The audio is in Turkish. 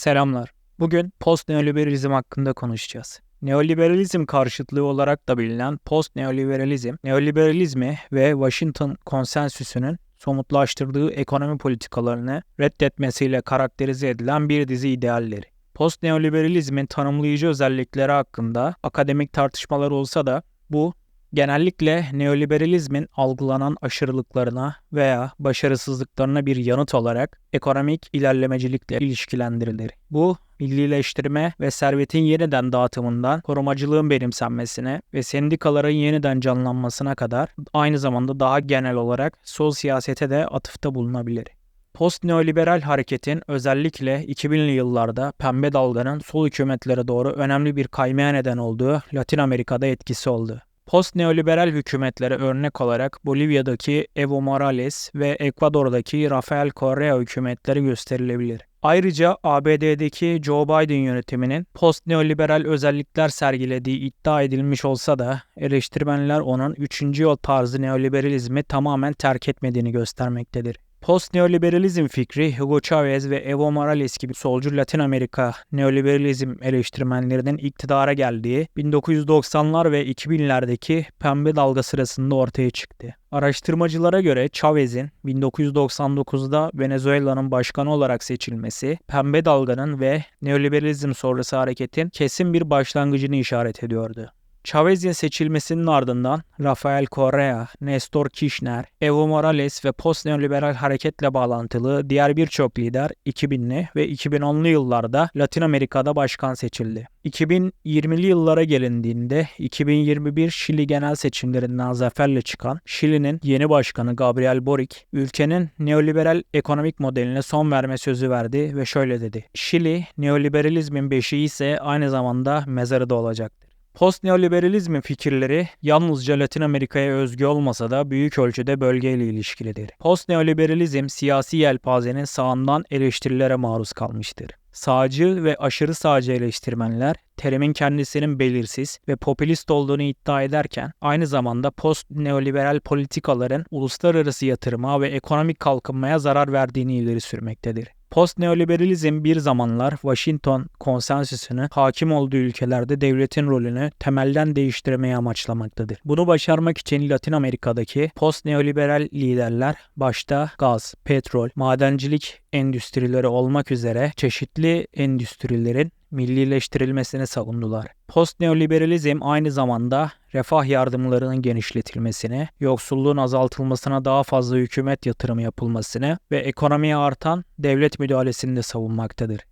Selamlar. Bugün post neoliberalizm hakkında konuşacağız. Neoliberalizm karşıtlığı olarak da bilinen post neoliberalizm, neoliberalizmi ve Washington konsensüsünün somutlaştırdığı ekonomi politikalarını reddetmesiyle karakterize edilen bir dizi idealleri. Post neoliberalizmin tanımlayıcı özellikleri hakkında akademik tartışmalar olsa da bu genellikle neoliberalizmin algılanan aşırılıklarına veya başarısızlıklarına bir yanıt olarak ekonomik ilerlemecilikle ilişkilendirilir. Bu millileştirme ve servetin yeniden dağıtımından korumacılığın benimsenmesine ve sendikaların yeniden canlanmasına kadar aynı zamanda daha genel olarak sol siyasete de atıfta bulunabilir. Post neoliberal hareketin özellikle 2000'li yıllarda pembe dalganın sol hükümetlere doğru önemli bir kaymaya neden olduğu Latin Amerika'da etkisi oldu. Post neoliberal hükümetlere örnek olarak Bolivya'daki Evo Morales ve Ekvador'daki Rafael Correa hükümetleri gösterilebilir. Ayrıca ABD'deki Joe Biden yönetiminin post neoliberal özellikler sergilediği iddia edilmiş olsa da eleştirmenler onun 3. yol tarzı neoliberalizmi tamamen terk etmediğini göstermektedir. Post neoliberalizm fikri Hugo Chavez ve Evo Morales gibi solcu Latin Amerika neoliberalizm eleştirmenlerinin iktidara geldiği 1990'lar ve 2000'lerdeki pembe dalga sırasında ortaya çıktı. Araştırmacılara göre Chavez'in 1999'da Venezuela'nın başkanı olarak seçilmesi, pembe dalganın ve neoliberalizm sonrası hareketin kesin bir başlangıcını işaret ediyordu. Chavez'in seçilmesinin ardından Rafael Correa, Nestor Kirchner, Evo Morales ve post-neoliberal hareketle bağlantılı diğer birçok lider 2000'li ve 2010'lu yıllarda Latin Amerika'da başkan seçildi. 2020'li yıllara gelindiğinde 2021 Şili genel seçimlerinden zaferle çıkan Şili'nin yeni başkanı Gabriel Boric, ülkenin neoliberal ekonomik modeline son verme sözü verdi ve şöyle dedi. Şili, neoliberalizmin beşiği ise aynı zamanda mezarı da olacaktır. Post neoliberalizmin fikirleri yalnızca Latin Amerika'ya özgü olmasa da büyük ölçüde bölgeyle ilişkilidir. Post neoliberalizm siyasi yelpazenin sağından eleştirilere maruz kalmıştır. Sağcı ve aşırı sağcı eleştirmenler terimin kendisinin belirsiz ve popülist olduğunu iddia ederken aynı zamanda post neoliberal politikaların uluslararası yatırıma ve ekonomik kalkınmaya zarar verdiğini ileri sürmektedir. Post neoliberalizm bir zamanlar Washington konsensüsünü hakim olduğu ülkelerde devletin rolünü temelden değiştirmeyi amaçlamaktadır. Bunu başarmak için Latin Amerika'daki post neoliberal liderler başta gaz, petrol, madencilik endüstrileri olmak üzere çeşitli endüstrilerin millileştirilmesini savundular. Post neoliberalizm aynı zamanda refah yardımlarının genişletilmesini, yoksulluğun azaltılmasına daha fazla hükümet yatırımı yapılmasını ve ekonomiye artan devlet müdahalesini de savunmaktadır.